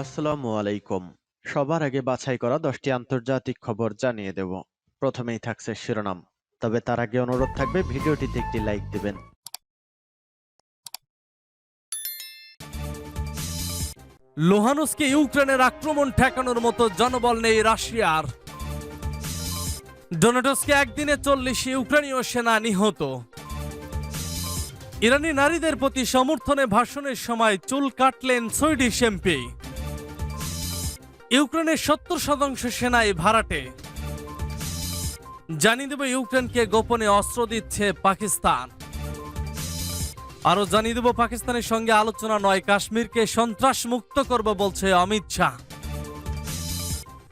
আসসালামু আলাইকুম। সবার আগে বাছাই করা দশটি আন্তর্জাতিক খবর জানিয়ে দেব। প্রথমেই থাকছে শিরোনাম। তবে তার আগে অনুরোধ থাকবে, ভিডিওটিতে একটি লাইক দিবেন। লোহানুসকে ইউক্রেনের আক্রমণ ঠেকানোর মতো জনবল নেই রাশিয়ার। ডোনাটসকে একদিনে চল্লিশ ইউক্রেনীয় সেনা নিহত। ইরানি নারীদের প্রতি সমর্থনে ভাষণের সময় চুল কাটলেন সুইডিশ এমপি। ইউক্রেনের সত্তর শতাংশ সেনাই ভাড়াটে। জানিয়ে দেব ইউক্রেনকে গোপনে অস্ত্র দিচ্ছে পাকিস্তান। আরও জানিয়ে দেব, পাকিস্তানের সঙ্গে আলোচনা নয়, কাশ্মীরকে সন্ত্রাস মুক্ত করব বলছে অমিত শাহ।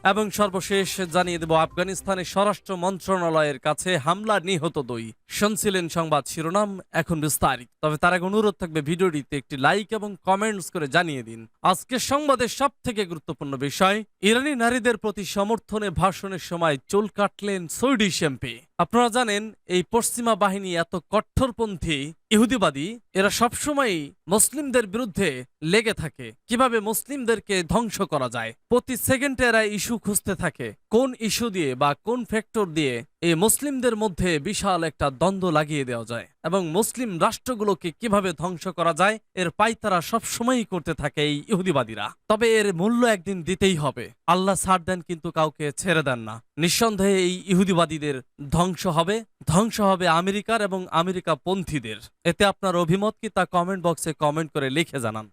এবং সর্বশেষ জানিয়ে দেব, আফগানিস্তানের স্বরাষ্ট্র মন্ত্রণালয়ের কাছে হামলা নিহত দুই। শুনছিলেন সংবাদ শিরোনাম এখন বিস্তারিত। তবে তার আগে অনুরোধ থাকবে ভিডিওটিতে একটি লাইক এবং কমেন্টস করে জানিয়ে দিন। আজকের সংবাদের সব থেকে গুরুত্বপূর্ণ বিষয়, ইরানি নারীদের প্রতি সমর্থনে ভাষণের সময় চুল কাটলেন সুইডিশ এমপি। আপনারা জানেন, এই পশ্চিমা বাহিনী এত কট্টরপন্থী, ইহুদিবাদী, এরা সবসময় মুসলিমদের বিরুদ্ধে লেগে থাকে। কীভাবে মুসলিমদেরকে ধ্বংস করা যায়? প্রতি সেকেন্ডে এরা ইস্যু খুঁজতে থাকে। কোন ইস্যু দিয়ে বা কোন ফ্যাক্টর দিয়ে এই মুসলিমদের মধ্যে বিশাল একটা দ্বন্দ্ব লাগিয়ে দেওয়া যায় এবং মুসলিম রাষ্ট্রগুলোকে কীভাবে ধ্বংস করা যায়, এর পাইতারা সবসময়ই করতে থাকে এই ইহুদিবাদীরা। তবে এর মূল্য একদিন দিতেই হবে। আল্লাহ ছাড় দেন কিন্তু কাউকে ছেড়ে দেন না। নিঃসন্দেহে এই ইহুদিবাদীদের ধ্বংস হবে। ধ্বংস হবে আমেরিকার এবং আমেরিকা পন্থীদের এতে আপনার অভিমত কি তা কমেন্ট বক্সে কমেন্ট করে লিখে জানান।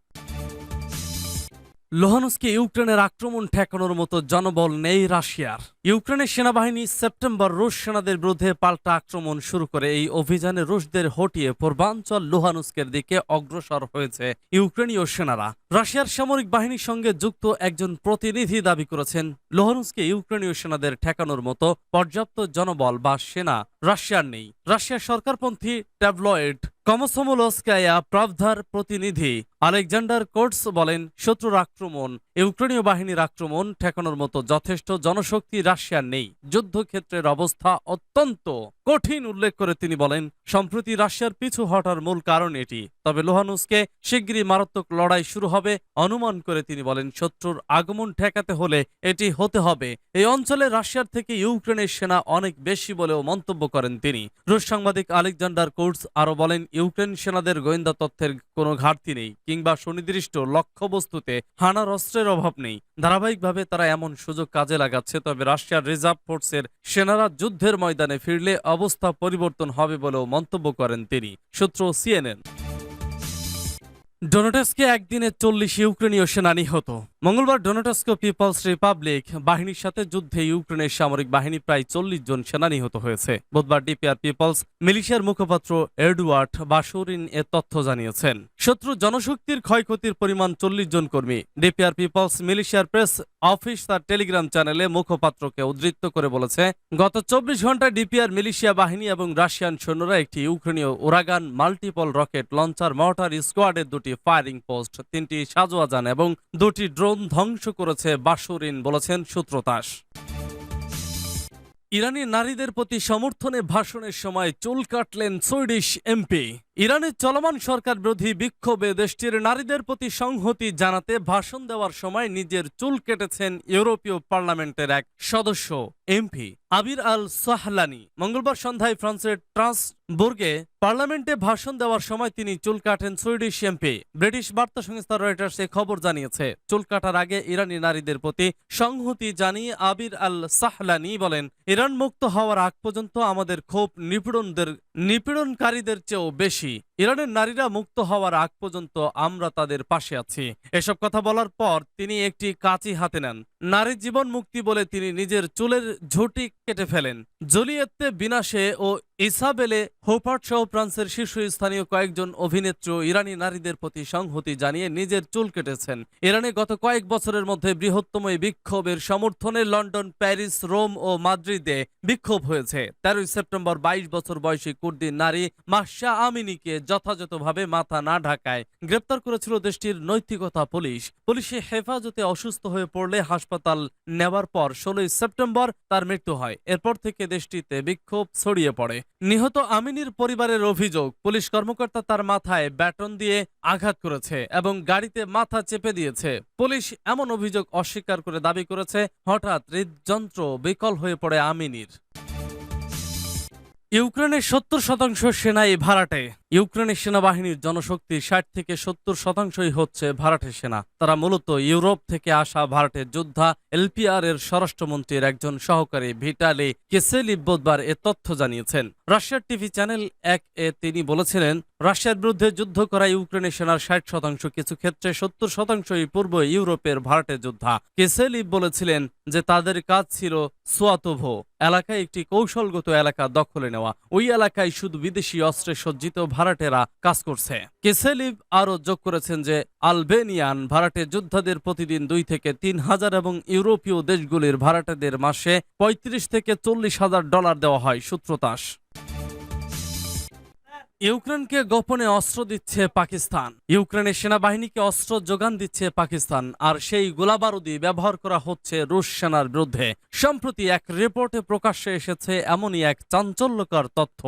লোহানুসকে ইউক্রেনের আক্রমণ ঠেকানোর মতো জনবল নেই রাশিয়ার। ইউক্রেনের সেনাবাহিনী সেপ্টেম্বর রুশ সেনাদের বিরুদ্ধে পাল্টা আক্রমণ শুরু করে। এই অভিযানে রুশদের হটিয়ে পূর্বাঞ্চল লোহানুস্কের দিকে অগ্রসর হয়েছে ইউক্রেনীয় সেনারা। রাশিয়ার সামরিক বাহিনীর সঙ্গে যুক্ত একজন প্রতিনিধি দাবি করেছেন, লোহানুস্কে ইউক্রেনীয় সেনাদের ঠেকানোর মতো পর্যাপ্ত জনবল বা সেনা রাশিয়ার নেই। রাশিয়ার সরকারপন্থী ট্যাবলয়েড কমসমোলস্কায়া প্রাবধার প্রতিনিধি আলেকজান্ডার কোর্টস বলেন, শত্রুর আক্রমণ, ইউক্রেনীয় বাহিনীর আক্রমণ ঠেকানোর মতো যথেষ্ট জনশক্তি রাশিয়ার নেই। যুদ্ধক্ষেত্রের অবস্থা অত্যন্ত কঠিন উল্লেখ করে তিনি বলেন, সম্প্রতি রাশিয়ার পিছু হটার মূল কারণ এটি। তবে লোহানুসকে শিগগিরই মারাত্মক লড়াই শুরু হবে, অনুমান করে তিনি বলেন, শত্রুর আগমন ঠেকাতে হলে এটি হতে হবে। এই অঞ্চলে রাশিয়ার থেকে ইউক্রেনের সেনা অনেক বেশি বলেও মন্তব্য করেন তিনি। রুশ সাংবাদিক আলেকজান্ডার কোর্টস আরও বলেন, ইউক্রেন সেনাদের গোয়েন্দা তথ্যের কোনো ঘাটতি নেই। কিংবা সুনির্দিষ্ট লক্ষ্যবস্তুতে হানার অস্ত্রের অভাব নেই। ধারাবাহিকভাবে তারা এমন সুযোগ কাজে লাগাচ্ছে, তবে রাশিয়ার রিজার্ভ ফোর্সের সেনারা যুদ্ধের ময়দানে ফিরলে অবস্থা পরিবর্তন হবে বলেও মন্তব্য করেন তিনি। সূত্র সিএনএন। ডোনাটাসকে একদিনে চল্লিশ ইউক্রেনীয় সেনা নিহত। মঙ্গলবার ডোনাটাস্কো পিপলস রিপাবলিক বাহিনীর সাথে যুদ্ধে ইউক্রেনের সামরিক বাহিনী প্রায় চল্লিশ জন সেনা নিহত হয়েছে। বুধবার ডিপিআর পিপলস মিলিশিয়ার মুখপাত্র এডওয়ার্ড বাসুরিন এ তথ্য জানিয়েছেন। শত্রু জনশক্তির ক্ষয়ক্ষতির পরিমাণ চল্লিশ জন কর্মী। ডিপিআর পিপলস মিলিশিয়ার প্রেস অফিস তার টেলিগ্রাম চ্যানেলে মুখপাত্রকে উদ্ধৃত করে বলেছে, গত চব্বিশ ঘন্টায় ডিপিআর, মিলিশিয়া বাহিনী এবং রাশিয়ান সৈন্যরা একটি ইউক্রেনীয় Uragan multiple rocket launcher mortar স্কোয়াডের দুটি ফায়ারিং পোস্ট, তিনটি সাজোয়া যান এবং দুটি ড্রোন ধ্বংস করেছে বাসুরিন, বলেছেন সূত্রতাস। ইরানি নারীদের প্রতি সমর্থনে ভাষণের সময় চুল কাটলেন সুইডিশ এমপি। ইরানের চলমান সরকার বিরোধী বিক্ষোভে দেশটির নারীদের প্রতি সংহতি জানাতে ভাষণ দেওয়ার সময় নিজের চুল কেটেছেন ইউরোপীয় পার্লামেন্টের এক সদস্য, এমপি আবির আল সাহলানি। মঙ্গলবার সন্ধ্যায় ফ্রান্সের ট্রান্সবুর্গে পার্লামেন্টে ভাষণ দেওয়ার সময় তিনি চুল কাটেন সুইডিশ এমপি। ব্রিটিশ বার্তা সংস্থা রয়টার্স এ খবর জানিয়েছে, চুল কাটার আগে ইরানি নারীদের প্রতি সংহতি জানিয়ে আবির আল সাহলানি বলেন, ইরান মুক্ত হওয়ার আগ পর্যন্ত আমাদের ক্ষোভ নিপীড়নদের, নিপীড়নকারীদের চেয়েও বেশি। ইরানের নারীরা মুক্ত হওয়ার আগ পর্যন্ত আমরা তাদের পাশে আছি। এসব কথা বলার পর তিনি একটি কাঁচি হাতে নেন। নারী জীবন মুক্তি বলে তিনি নিজের চুলের ঝুটি কেটে ফেলেন। জলিয়েতে বিনাশে ও ইসাবেলে হোপার্ট সহ ফ্রান্সের শীর্ষস্থানীয় কয়েকজন অভিনেত্রী ইরানি নারীদের প্রতি সংহতি জানিয়ে নিজের চুল কেটেছেন। ইরানে গত কয়েক বছরের মধ্যে বৃহত্তম এই বিক্ষোভের সমর্থনে লন্ডন, প্যারিস, রোম ও মাদ্রিদে বিক্ষোভ হয়েছে। তেরোই সেপ্টেম্বর বাইশ বছর বয়সী কুর্দি নারী মাহশা আমিনীকে যথাযথভাবে মাথা না ঢাকায় গ্রেপ্তার করেছিল দেশটির নৈতিকতা পুলিশ। পুলিশে হেফাজতে অসুস্থ হয়ে পড়লে হাসপাতাল নেওয়ার পর ষোলোই সেপ্টেম্বর তার মৃত্যু হয়। এরপর থেকে দেশটিতে বিক্ষোভ ছড়িয়ে পড়ে। নিহত আমিনীর পরিবারের অভিযোগ, পুলিশ কর্মকর্তা তার মাথায় ব্যাটন দিয়ে আঘাত করেছে এবং গাড়িতে মাথা চেপে দিয়েছে। পুলিশ এমন অভিযোগ অস্বীকার করে দাবি করেছে, হঠাৎ হৃদযন্ত্র বিকল হয়ে পড়ে আমিনীর। ইউক্রেনের সত্তর শতাংশ সেনাই ভাড়াটে। ইউক্রেনের সেনাবাহিনীর জনশক্তির ষাট থেকে সত্তর শতাংশই হচ্ছে ভাড়াটে সেনা। তারা মূলত ইউরোপ থেকে আসা ভাড়াটের যোদ্ধা এলপিআর এর স্বরাষ্ট্রমন্ত্রীর একজন সহকারী ভিটালি কেসেলি বুধবার এ তথ্য জানিয়েছেন। রাশিয়ার টিভি চ্যানেল এক এ তিনি বলেছিলেন, রাশিয়ার বিরুদ্ধে যুদ্ধ করা ইউক্রেনের সেনার ষাট শতাংশ, কিছু ক্ষেত্রে সত্তর শতাংশই পূর্ব ইউরোপের ভাড়াটে যোদ্ধা। কেসেলিভ বলেছিলেন যে তাদের কাজ ছিল সোয়াতোভো, এলাকায় একটি কৌশলগত এলাকা দখলে নেওয়া। ওই এলাকায় শুধু বিদেশি অস্ত্রে সজ্জিত ভাড়াটেরা কাজ করছে। কেসেলিভ আরও যোগ করেছেন যে, আলবেনিয়ান ভাড়াটে যোদ্ধাদের প্রতিদিন দুই থেকে তিন হাজার এবং ইউরোপীয় দেশগুলির ভাড়াটেদের মাসে পঁয়ত্রিশ থেকে চল্লিশ হাজার ডলার দেওয়া হয় সূত্রতাস। ইউক্রেনকে গোপনে অস্ত্র দিচ্ছে পাকিস্তান। ইউক্রেনের সেনাবাহিনীকে অস্ত্র যোগান দিচ্ছে পাকিস্তান, আর সেই গোলাবারুদি ব্যবহার করা হচ্ছে রুশ সেনার বিরুদ্ধে। সম্প্রতি এক রিপোর্টে প্রকাশ্যে এসেছে এমনই এক চাঞ্চল্যকর তথ্য।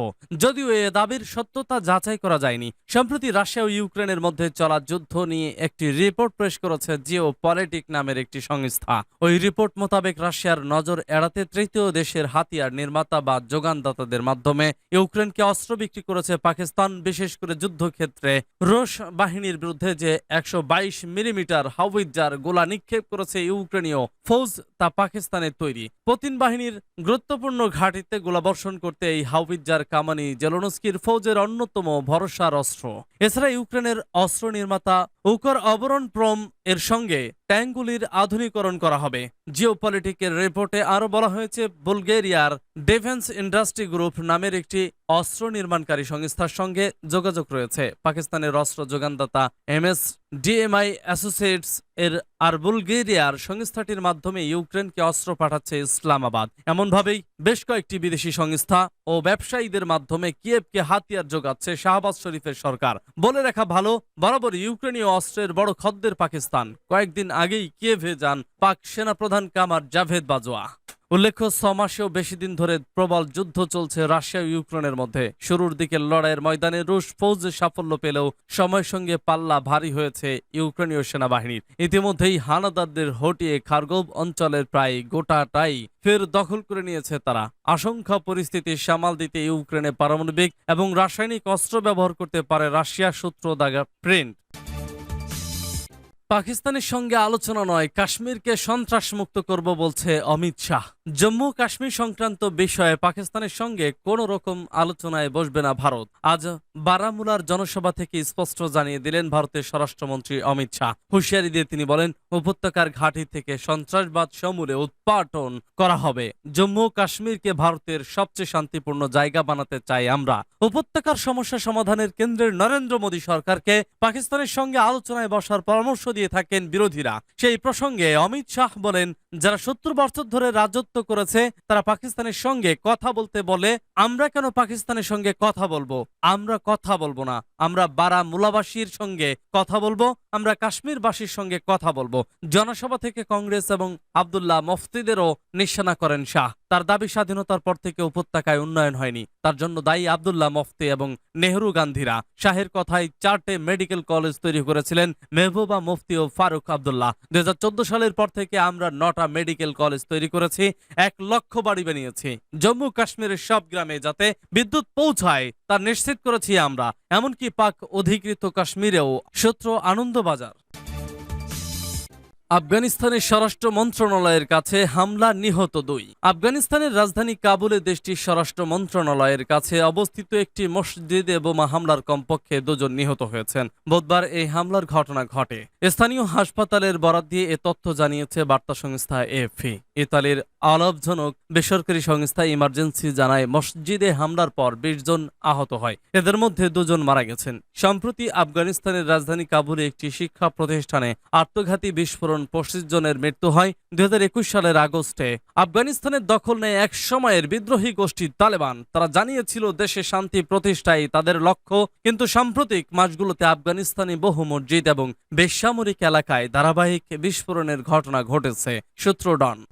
যদিও এ দাবির সত্যতা যাচাই করা যায়নি, সম্প্রতি রাশিয়া ও ইউক্রেনের মধ্যে চলা যুদ্ধ নিয়ে একটি রিপোর্ট পেশ করেছে জিও পলিটিক নামের একটি সংস্থা। ওই রিপোর্ট মোতাবেক রাশিয়ার নজর এড়াতে তৃতীয় দেশের হাতিয়ার নির্মাতা বা যোগানদাতাদের মাধ্যমে ইউক্রেনকে অস্ত্র বিক্রি করেছে পাকিস্তান। বিশেষ করে যুদ্ধক্ষেত্রে রুশ বাহিনীর বিরুদ্ধে যে একশো বাইশ মিলিমিটার হাউইজার গোলা নিক্ষেপ করেছে ইউক্রেনীয় ফৌজ, তা পাকিস্তানের তৈরি। পতিন বাহিনীর গুরুত্বপূর্ণ ঘাঁটিতে গোলাবর্ষণ করতে এই হাউইজার কামানি জেলোনস্কির ফৌজের অন্যতম ভরসার অস্ত্র এছাড়া ইউক্রেনের অস্ত্র নির্মাতা উকর অবরণ প্রম এর সঙ্গে ট্যাঙ্কগুলির আধুনিকরণ করা হবে। জিওপলিটিকের রিপোর্টে আরও বলা হয়েছে, বুলগেরিয়ার ডিফেন্স ইন্ডাস্ট্রি গ্রুপ নামের একটি অস্ত্র নির্মাণকারী সংস্থার সঙ্গে যোগাযোগ রয়েছে। পাকিস্তানের অস্ত্র যোগানদাতা এমএস ডিএমআই অ্যাসোসিয়েটস এর আর বুলগেরিয়ার সংস্থাটির মাধ্যমে ইউক্রেনকে অস্ত্র পাঠাচ্ছে ইসলামাবাদ। এমনভাবেই বেশ কয়েকটি বিদেশি সংস্থা ও ব্যবসায়ীদের মাধ্যমে কিয়েভকে হাতিয়ার যোগাচ্ছে শাহবাজ শরীফের সরকার। বলে রাখা ভালো, বরাবর ইউক্রেনীয় অস্ত্রের বড় খদ্দের পাকিস্তান। কয়েকদিন আগেই কিয়েভে যান পাক সেনাপ্রধান কামার জাভেদ বাজোয়া উল্লেখ্য ছ মাসেও বেশি দিন ধরে প্রবল যুদ্ধ চলছে রাশিয়া ও ইউক্রেনের মধ্যে। শুরুর দিকে লড়াইয়ের ময়দানে রুশ ফৌজ সাফল্য পেলেও সময়ের সঙ্গে পাল্লা ভারী হয়েছে ইউক্রেনীয় সেনাবাহিনীর। ইতিমধ্যেই হানাদারদের হটিয়ে খার্গোভ অঞ্চলের প্রায় গোটাটাই ফের দখল করে নিয়েছে তারা। আশঙ্কা, পরিস্থিতি সামাল দিতে ইউক্রেনে পারমাণবিক এবং রাসায়নিক অস্ত্র ব্যবহার করতে পারে রাশিয়া সূত্র দাগা প্রিন্ট। পাকিস্তানের সঙ্গে আলোচনা নয়, কাশ্মীরকে সন্ত্রাস মুক্ত করব বলছে অমিত শাহ। জম্মু কাশ্মীর সংক্রান্ত বিষয়ে পাকিস্তানের সঙ্গে কোন রকম আলোচনায় বসবে না ভারত। আজ বারামুলার জনসভা থেকে স্পষ্ট জানিয়ে দিলেন ভারতের স্বরাষ্ট্রমন্ত্রী অমিত শাহ। হুঁশিয়ারি দিয়ে তিনি বলেন, উপত্যকার ঘাঁটি থেকে সন্ত্রাসবাদ সমূলে উৎপাটন করা হবে। জম্মু কাশ্মীরকে ভারতের সবচেয়ে শান্তিপূর্ণ জায়গা বানাতে চাই আমরা। উপত্যকার সমস্যা সমাধানের কেন্দ্রের নরেন্দ্র মোদী সরকারকে পাকিস্তানের সঙ্গে আলোচনায় বসার পরামর্শ দিয়ে থাকেন বিরোধীরা। সেই প্রসঙ্গে অমিত শাহ বলেন, যারা সত্তর বছর ধরে রাজত্ব করেছে, তারা পাকিস্তানের সঙ্গে কথা বলতে বলে, আমরা কেন পাকিস্তানের সঙ্গে কথা বলব? আমরা কথা বলব না। আমরা বারা বারামুলাবাসীর সঙ্গে কথা বলব, আমরা কাশ্মীরবাসীর সঙ্গে কথা বলব। জনসভা থেকে কংগ্রেস এবং আবদুল্লাহ মফতিদেরও নিশানা করেন শাহ। তার দাবি স্বাধীনতার পর থেকে উপত্যকায় উন্নয়ন হয়নি। তার জন্য দায়ী আবদুল্লাহ মফতি এবং নেহরু গান্ধীরা শাহের কথায় চারটে মেডিকেল কলেজ তৈরি করেছিলেন মেহবুবা মুফতি ও ফারুক আবদুল্লাহ। দুই সালের পর থেকে আমরা নটা মেডিকেল কলেজ তৈরি করেছি, এক লক্ষ বাড়ি বানিয়েছি। জম্মু কাশ্মীরের সব গ্রামে যাতে বিদ্যুৎ পৌঁছায়, তা নিশ্চিত করেছি আমরা। এমনকি পাক অধিকৃত কাশ্মীরেও সূত্র আনন্দবাজার। আফগানিস্তানের স্বরাষ্ট্র মন্ত্রণালয়ের কাছে হামলা নিহত দুই। আফগানিস্তানের রাজধানী কাবুলে দেশটির স্বরাষ্ট্র মন্ত্রণালয়ের কাছে অবস্থিত একটি মসজিদে বোমা হামলার কমপক্ষে দুজন নিহত হয়েছেন। বুধবার এই হামলার ঘটনা ঘটে। স্থানীয় হাসপাতালের বরাদ দিয়ে এ তথ্য জানিয়েছে বার্তা সংস্থা এফি ইতালির আলাপজনক বেসরকারি সংস্থা ইমার্জেন্সি জানায়, মসজিদে হামলার পর বিশ জন আহত হয়। এদের মধ্যে দুজন মারা গেছেন। সম্প্রতি আফগানিস্তানের রাজধানী কাবুলে একটি শিক্ষা প্রতিষ্ঠানে আত্মঘাতী বিস্ফোরণ, পঁচিশ জনের মৃত্যু হয়। দুই হাজার একুশ সালের আগস্টে আফগানিস্তানের দখল নেয় এক সময়ের বিদ্রোহী গোষ্ঠী তালেবান। তারা জানিয়েছিল, দেশে শান্তি প্রতিষ্ঠাই তাদের লক্ষ্য। কিন্তু সাম্প্রতিক মাসগুলোতে আফগানিস্তানি বহু মসজিদ এবং বেসামরিক এলাকায় ধারাবাহিক বিস্ফোরণের ঘটনা ঘটেছে, সূত্র ডন।